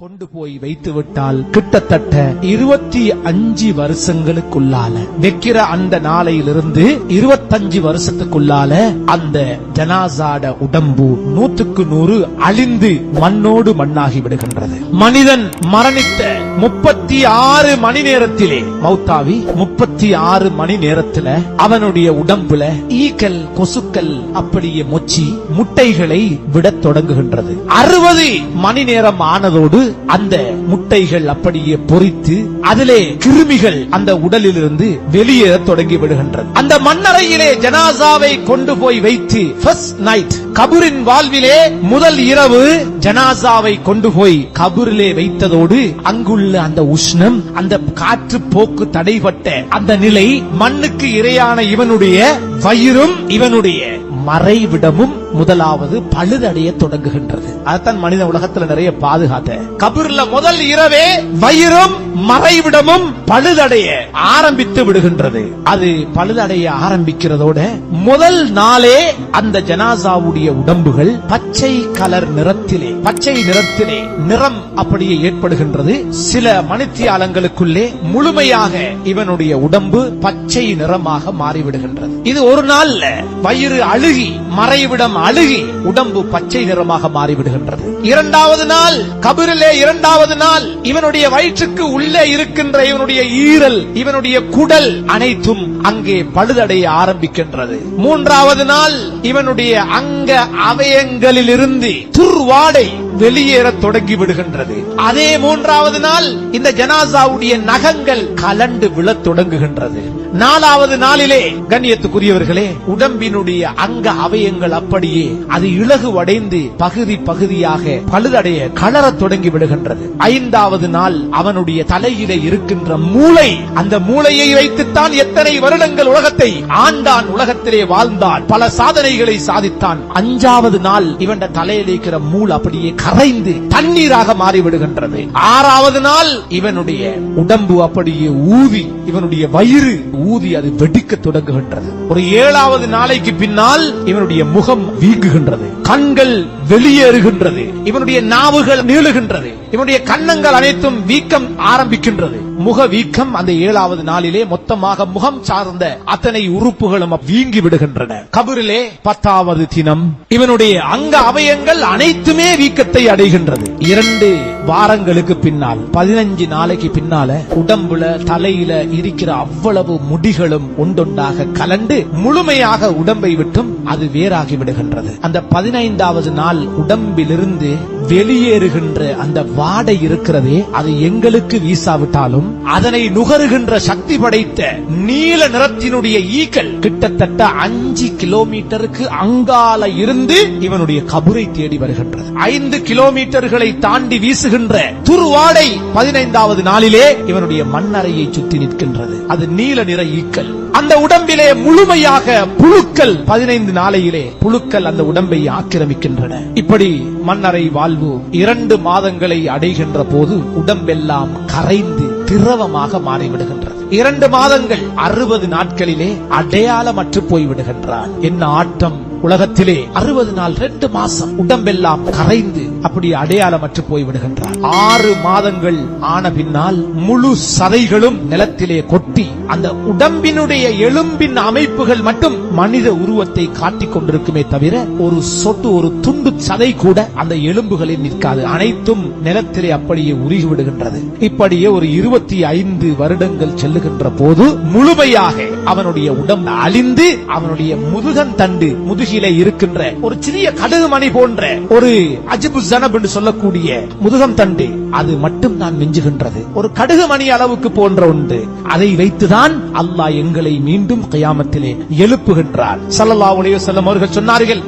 கொண்டு போய் வைத்து விட்டால் கிட்டத்தட்ட இருபத்தி அஞ்சு வருஷங்களுக்குள்ளால வைக்கிற அந்த நாளையிலிருந்து இருபத்தஞ்சு வருஷத்துக்குள்ளால அந்த ஜனாசாட உடம்பு நூத்துக்கு நூறு அழிந்து மண்ணோடு மண்ணாகி விடுகின்றது. மனிதன் மரணித்த முப்பத்தி ஆறு மணி நேரத்திலே மௌத்தாவி முப்பத்தி ஆறு மணி நேரத்துல அவனுடைய உடம்புல ஈக்கல் கொசுக்கள் அப்படியே மொச்சி முட்டைகளை விடத் தொடங்குகின்றது. அறுபது மணி நேரம் ஆனதோடு அந்த முட்டைகள் அப்படியே பொறித்து அதிலே கிருமிகள் அந்த உடலிலிருந்து வெளியேற தொடங்கி விடுகின்றது அந்த மண்ணறையிலே ஜனாசாவை கொண்டு போய் வைத்து ஃபர்ஸ்ட் நைட் கபூரின் வாழ்விலே முதல் இரவு ஜனாசாவை கொண்டு போய் கபூரிலே வைத்ததோடு அங்குள்ள அந்த உஷ்ணம் அந்த காற்று போக்கு தடைபட்ட அந்த நிலை மண்ணுக்கு இரையான இவனுடைய வயிறும் இவனுடைய மறைவிடமும் முதலாவது பழுதடைய தொடங்குகின்றது. அதுதான் மனித உலகத்துல நிறைய பாதுகாத்த. கபூர்ல முதல் இரவே வயிறும் மறைவிடமும் பழுதடைய ஆரம்பித்து விடுகின்றது. அது பழுதடைய ஆரம்பிக்கிறதோட முதல் நாளே அந்த ஜனாசாவுடைய உடம்புகள் பச்சை கலர் நிறத்திலே பச்சை நிறத்திலே நிறம் அப்படியே ஏற்படுகின்றது. சில மணித்தியாலங்களுக்குள்ளே முழுமையாக இவனுடைய உடம்பு பச்சை நிறமாக மாறிவிடுகின்றது. இது ஒரு நாள்ல வயிறு அழுகி மறைவிடம் அழுகி உடம்பு பச்சை நிறமாக மாறிவிடுகின்றது. இரண்டாவது நாள் கபிரிலே இரண்டாவது நாள் இவனுடைய வயிற்றுக்கு உள்ளே இருக்கின்ற இவனுடைய ஈரல் இவனுடைய குடல் அனைத்தும் அங்கே பழுதடைய ஆரம்பிக்கின்றது. மூன்றாவது நாள் இவனுடைய அங்க அவயங்களிலிருந்து துர்வாடை வெளியேற தொடங்கி விடுகின்றது அதே மூன்றாவது நாள் இந்த ஜனாசாவுடைய நகங்கள் கலண்டு விழத் தொடங்குகின்றது. நாலாவது நாளிலே கண்ணியத்துக்குரியவர்களே உடம்பினுடைய அங்க அவயங்கள் அப்படியே அது இலகுவடைந்து பகுதி பகுதியாக பழுதடைய கலரத் தொடங்கி விடுகின்றது. ஐந்தாவது நாள் அவனுடைய தலையிலே இருக்கின்ற மூளை அந்த மூளையை வைத்துத்தான் எத்தனை வருடங்கள் உலகத்தை ஆண்டான் உலகத்திலே வாழ்ந்தான் பல சாதனைகளை சாதித்தான். அஞ்சாவது நாள் இவன் தலையில் இருக்கிற மூள் அப்படியே கரைந்து தண்ணீராக மாறிவிடுகின்றது. ஆறாவது நாள் இவனுடைய உடம்பு அப்படியே ஊதி இவனுடைய வயிறு ஊதி அது வெடிக்க தொடங்குகின்றது. ஒரு ஏழாவது நாளைக்கு பின்னால் இவனுடைய முகம் வீங்குகின்றது. கண்கள் வெளியேறுகின்றது. இவனுடைய நாவுகள் நீளுகின்றது. இவனுடைய கன்னங்கள் அனைத்தும் வீக்கம் ஆரம்பிக்கின்றது. முக வீக்கம் அந்த ஏழாவது நாளிலே மொத்தமாக முகம் சார்ந்த அத்தனை உறுப்புகளும் வீங்கி விடுகின்றன. கபிரிலே பத்தாவது தினம். இவனுடைய அங்க அவயங்கள் அனைத்துமே வீக்கத்தை அடைகின்றது. இரண்டு வாரங்களுக்கு பின்னால் பதினஞ்சு நாளைக்கு பின்னால உடம்புல தலையில இருக்கிற அவ்வளவு முடிகளும் ஒன்றொன்றாக கலண்டு முழுமையாக உடம்பை விட்டும் அது வேறாகி விடுகின்றது. அந்த பதினைந்தாவது நாள் உடம்பிலிருந்து வெளியேறுகின்ற அந்த வாடை இருக்கிறதே அது எங்களுக்கு வீசாவிட்டாலும் அதனை நுகருகின்ற சக்தி படைத்த நீல நிறத்தினுடைய ஈக்கள் கிட்டத்தட்ட அஞ்சு கிலோமீட்டருக்கு அங்கால இருந்து இவனுடைய கபுரை தேடி வருகின்றது. ஐந்து கிலோமீட்டர்களை தாண்டி வீசுகின்ற துருவாடை பதினைந்தாவது நாளிலே இவனுடைய மண்ணறையை சுற்றி நிற்கின்றது. அது நீல நிற ஈக்கள். அந்த உடம்பிலே முழுமையாக புழுக்கள் பதினைந்து நாளையிலே புழுக்கள் அந்த உடம்பை ஆக்கிரமிக்கின்றன. இப்படி மன்னரை வாழ்வு இரண்டு மாதங்களை அடைகின்ற போது உடம்பெல்லாம் கரைந்து திரவமாக மாறிவிடுகின்றது. இரண்டு மாதங்கள் அறுபது நாட்களிலே அடையாளமற்று போய்விடுகின்றான். என்ன ஆட்டம் உலகத்திலே அறுபது நாள் ரெண்டு மாசம் உடம்பெல்லாம் கரைந்து அப்படி அடையாளமற்று போய்விடுகின்றார். ஆறு மாதங்கள் ஆன பின்னால் முழு சதைகளும் நிலத்திலே கொட்டி அந்த உடம்பினுடைய எலும்பின் அமைப்புகள் மட்டும் மனித உருவத்தை காட்டிக் கொண்டிருக்குமே தவிர ஒரு சொட்டு ஒரு துண்டு சதை கூட அந்த எலும்புகளில் நிற்காது. அனைத்தும் நிலத்திலே அப்படியே உருகி விடுகின்றது இப்படியே ஒரு இருபத்தி ஐந்து வருடங்கள் செல்லுகின்ற போது முழுமையாக அவனுடைய உடம்பு அழிந்து அவனுடைய முதுகன் தண்டு முதுகிலே இருக்கின்ற ஒரு சிறிய கடுகு மணி போன்ற ஒரு அஜிபு ஜனப் என்று சொல்லக்கூடிய முதுகம் தண்டு அது மட்டும் தான் மிஞ்சுகின்றது. ஒரு கடுகு மணி அளவுக்கு போன்ற ஒன்று அதை வைத்துதான் அல்லாஹ் எங்களை மீண்டும் கயாமத்திலே எழுப்புகின்றார். சல்லல்லா உலக செல்லம் அவர்கள் சொன்னார்கள்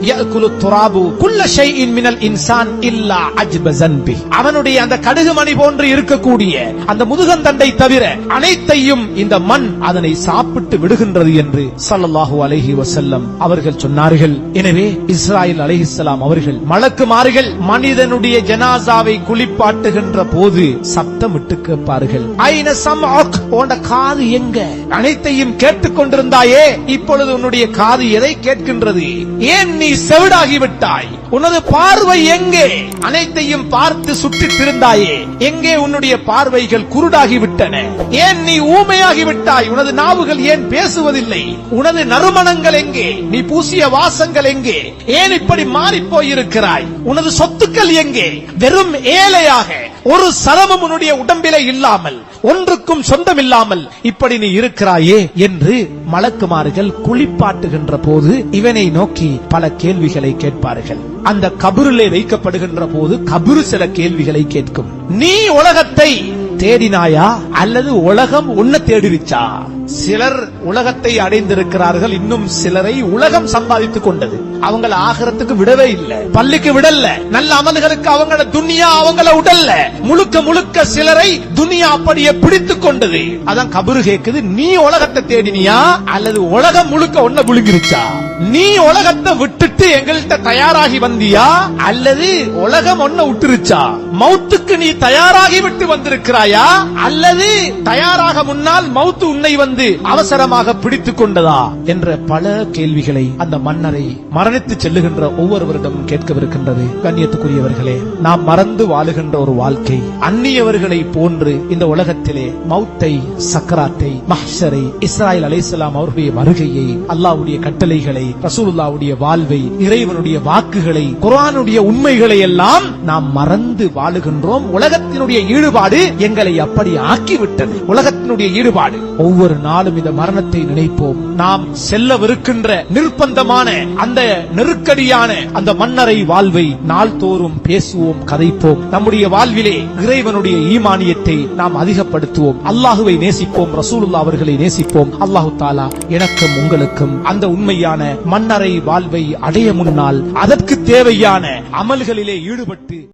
அவனுடைய அந்த கடுகு மணி போன்று இருக்கக்கூடிய அந்த முதுகந்தண்டை தவிர அனைத்தையும் இந்த மண் அதனை சாப்பிட்டு விடுகின்றது என்று சல்லல்லாஹு அலஹி வசல்லம் அவர்கள் சொன்னார்கள். எனவே இஸ்ராயல் அலைஹிஸ்ஸலாம் அவர்கள் மலக்குமார்கள் மனிதனுடைய ஜனாசாவை குளிப்பாட்டுகின்ற போது சப்தமிட்டு கேட்பார்கள் ஐன சம்அக் உன்ட காது எங்க? அனைத்தையும் கேட்டுக் கொண்டிருந்தாயே இப்பொழுது உன்னுடைய காது எதை கேட்கின்றது? ஏன் நீ செவிடாகி விட்டாய் உனது பார்வை எங்கே? அனைத்தையும் பார்த்து சுற்றித் திருந்தாயே. எங்கே உன்னுடைய பார்வைகள் குருடாகி விட்டன ஏன் நீ ஊமையாகி விட்டாய் உனது நாவுகள் ஏன் பேசுவதில்லை? உனது நறுமணங்கள் எங்கே? நீ பூசிய வாசங்கள் எங்கே? ஏன் இப்படி மாறிப் போயிருக்கிறாய் உனது சொத்துக்கள் எங்கே? வெறும் ஏழையாக ஒரு சரமும் உன்னுடைய உடம்பிலே இல்லாமல் ஒன்றுக்கும் சொந்தமில்லாமல் இப்படி நீ இருக்கிறாயே என்று மலக்குமார்கள் குளிப்பாட்டுகின்ற போது இவனை நோக்கி பல கேள்விகளை கேட்பார்கள். அந்த கபருலே வைக்கப்படுகின்ற போது கபரு சில கேள்விகளை கேட்கும். நீ உலகத்தை தேடினாயா? அல்லது உலகம் உன்னை தேடிருச்சா? சிலர் உலகத்தை அடைந்திருக்கிறார்கள் இன்னும் சிலரை உலகம் சம்பாதித்துக் கொண்டது. அவங்கள ஆகிறத்துக்கு விடவே இல்லை. பள்ளிக்கு விடல. நல்ல அமல்களுக்கு அவங்கள துனியா அவங்கள உடல்ல. முழுக்க முழுக்க சிலரை துனியா அப்படியே பிடித்துக் கொண்டது. அதான் கபரு கேக்குது நீ உலகத்தை தேடினியா? அல்லது உலகம் முழுக்க ஒன்ன புழுங்கிருச்சா நீ உலகத்தை விட்டுட்டு எங்கள்கிட்ட தயாராகி வந்தியா? அல்லது உலகம் ஒன்ன விட்டுருச்சா மௌத்துக்கு நீ தயாராகிவிட்டு வந்திருக்கிறாயா? அல்லது தயாராக முன்னால் மௌத்து உன்னை வந்து அவசரமாக பிடித்துக் கொண்டதா? என்ற பல கேள்விகளை அந்த மன்னரை மரணித்து செல்லுகின்ற ஒவ்வொருவரிடமும் கேட்கவிருக்கின்றது. கண்ணியத்துக்குரியவர்களே நாம் மறந்து வாழுகின்ற ஒரு வாழ்க்கை. அந்நியவர்களை போன்று இந்த உலகத்திலே மௌத்தை சக்கராத்தை மஹரை இஸ்ராயல் அலைஹிஸ்ஸலாம் அவருடைய வருகையை அல்லாவுடைய கட்டளைகளை ரசூலுல்லாவுடைய வாழ்வை இறைவனுடைய வாக்குகளை குரானுடைய உண்மைகளை எல்லாம் நாம் மறந்து வாழுகின்றோம் உலக உலகத்தினுடைய ஈடுபாடு எங்களை அப்படி ஆக்கிவிட்டது. உலகத்தினுடைய ஈடுபாடு. ஒவ்வொரு நாளும் இந்த மரணத்தை நினைப்போம். நாம் செல்லவிருக்கின்ற நிர்பந்தமான அந்த நெருக்கடியான அந்த மன்னரை வாழ்வை நாள்தோறும் பேசுவோம் கதைப்போம். நம்முடைய வாழ்விலே இறைவனுடைய ஈமானியத்தை நாம் அதிகப்படுத்துவோம். அல்லாஹுவை நேசிப்போம் ரசூலுல்லா அவர்களை நேசிப்போம். அல்லாஹு தாலா எனக்கும் உங்களுக்கும் அந்த உண்மையான மன்னரை வாழ்வை அடைய முன்னால் அதற்கு தேவையான அமல்களிலே ஈடுபட்டு